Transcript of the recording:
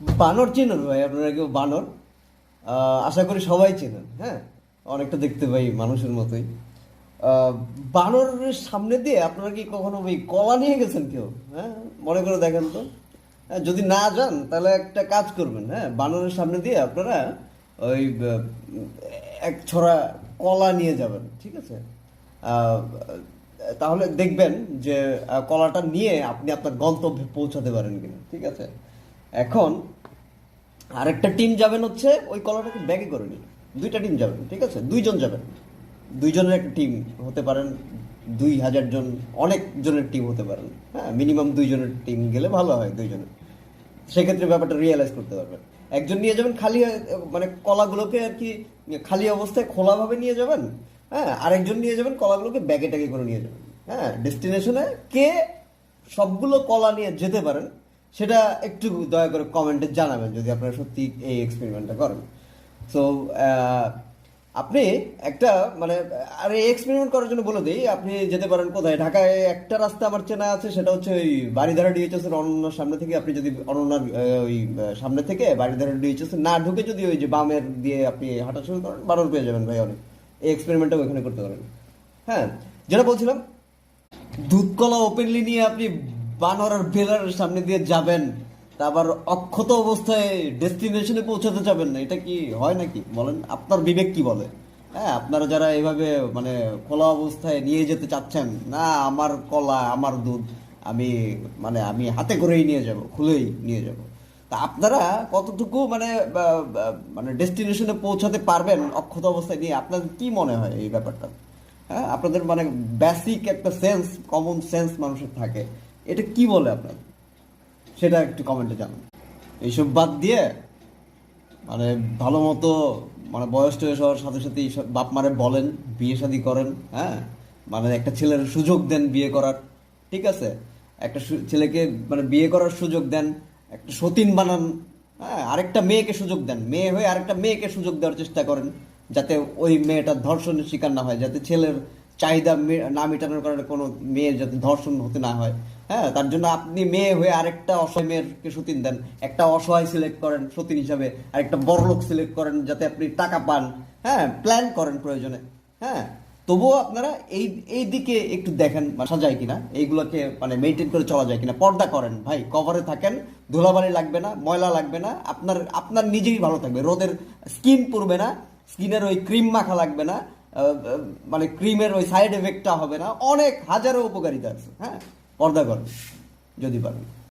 বানর চেনেন ভাই আপনারা কেউ বানর? আশা করি সবাই চেনেন হ্যাঁ? অনেকটা দেখতে পাই মানুষের মতোই। বানরের সামনে দিয়ে আপনারা কি কখনো ওই কলা নিয়ে গেছেন কেউ? হ্যাঁ মনে করে দেখেন তো। হ্যাঁ, যদি না যান তাহলে একটা কাজ করবেন হ্যাঁ? বানরের সামনে দিয়ে আপনারা ওই এক ছড়া কলা নিয়ে যাবেন ঠিক আছে? তাহলে দেখবেন যে কলাটা নিয়ে আপনি আপনার গন্তব্যে পৌঁছাতে পারেন কিনা ঠিক আছে? এখন আরেকটা টিম যাবেন হচ্ছে, ওই কলাটাকে ব্যাগে করে নিন। দুইটা টিম যাবেন, ঠিক আছে? দুইজন যাবেন। দুইজনের একটা টিম হতে পারেন, দুই হাজার জন, অনেক জনের টিম হতে পারেন। হ্যাঁ মিনিমাম দুইজনের টিম গেলে ভালো হয় দুইজনের। সেক্ষেত্রে ব্যাপারটা রিয়েলাইজ করতে পারবেন। একজন নিয়ে যাবেন, খালি মানে কলাগুলোকে আর কি, খালি অবস্থায় খোলাভাবে নিয়ে যাবেন হ্যাঁ? আরেকজন নিয়ে যাবেন, কলাগুলোকে ব্যাগে ট্যাগে করে নিয়ে যাবেন। হ্যাঁ ডেস্টিনেশনে কে সবগুলো কলা নিয়ে যেতে পারেন সেটা একটু দয়া করে কমেন্টে জানাবেন যদি আপনারা সত্যি এই এক্সপেরিমেন্টটা করেন। সো আপনি একটা মানে আর এই এক্সপেরিমেন্ট করার জন্য বলে দিই, আপনি যেতে পারেন কোথায়? ঢাকায় একটা রাস্তা আমার চেনা আছে, সেটা হচ্ছে ওই বাড়িধারা ডিএইচএস এর অনন্যার সামনে থেকে আপনি যদি, অনন্যার ওই সামনে থেকে বাড়িধারা ডিএইচএস না ঢুকে যদি ওই যে বামের দিয়ে আপনি হাঁটা শুরু করেন বারোর পেয়ে যাবেন ভাই অনেক। এই এক্সপেরিমেন্টটা ওইখানে করতে পারেন। হ্যাঁ যেটা বলছিলাম, দুধকলা ওপেনলি নিয়ে আপনি বানর আর বেলার সামনে দিয়ে যাবেন তারপর অক্ষত অবস্থায় ডেস্টিনেশনে পৌঁছাতে যাবেন না, এটা কি হয় নাকি? বলেন, আপনার বিবেক কি বলে? হ্যাঁ আপনারা যারা এভাবে মানে খোলা অবস্থায় নিয়ে যেতে চাচ্ছেন, না, আমার কলা, আমার দুধ, আমি মানে আমি হাতে করেই নিয়ে যাব, খুলেই নিয়ে যাব। তা আপনারা কতটুকু মানে মানে ডেস্টিনেশনে পৌঁছাতে পারবেন অক্ষত অবস্থায় নিয়ে, আপনাদের কি মনে হয় এই ব্যাপারটা? হ্যাঁ আপনাদের মানে বেসিক একটা সেন্স কমন সেন্স মানুষের থাকে। এটা কি বলে আপনার? সেটা একটু কমেন্টে জানান। এইসব বাদ দিয়ে মানে ভালো মতো মানে বয়স টয়স হওয়ার সাথে সাথে এইসব বাপ মারে বলেন, বিয়ে শাদি করেন হ্যাঁ? মানে একটা ছেলের সুযোগ দেন বিয়ে করার, ঠিক আছে? একটা ছেলেকে মানে বিয়ে করার সুযোগ দেন, একটা সতীন বানান হ্যাঁ? আরেকটা মেয়েকে সুযোগ দেন, মেয়ে হয়ে আরেকটা মেয়েকে সুযোগ দেওয়ার চেষ্টা করেন, যাতে ওই মেয়েটা ধর্ষণের শিকার না হয়, যাতে ছেলের চাহিদা না মেটানোর কারণে কোনো মেয়ের যাতে ধর্ষণ হতে না হয়। হ্যাঁ তার জন্য আপনি মেয়ে হয়ে আরেকটা অসহায় মেয়েরকে সতীন দেন। একটা অসহায় সিলেক্ট করেন সতীন হিসাবে আর একটা বড় লোক সিলেক্ট করেন যাতে আপনি টাকা পান। হ্যাঁ প্ল্যান করেন প্রয়োজনে। হ্যাঁ তবুও আপনারা এই এই দিকে একটু দেখেন বাসা যায় কিনা। এইগুলোকে মানে মেনটেন করে চলা যায় কিনা। পর্দা করেন, ভাই, কভারে থাকেন, ধুলাবালি লাগবে না, ময়লা লাগবে না, আপনার আপনার নিজেই ভালো থাকবে। রোদের স্কিন পড়বে না স্কিনের ওই ক্রিম মাখা লাগবে না মানে ক্রিমের ওই সাইড এফেক্টটা হবে না। অনেক হাজারো উপকারিতা আছে হ্যাঁ? পর্দা করবে, যদি পারেন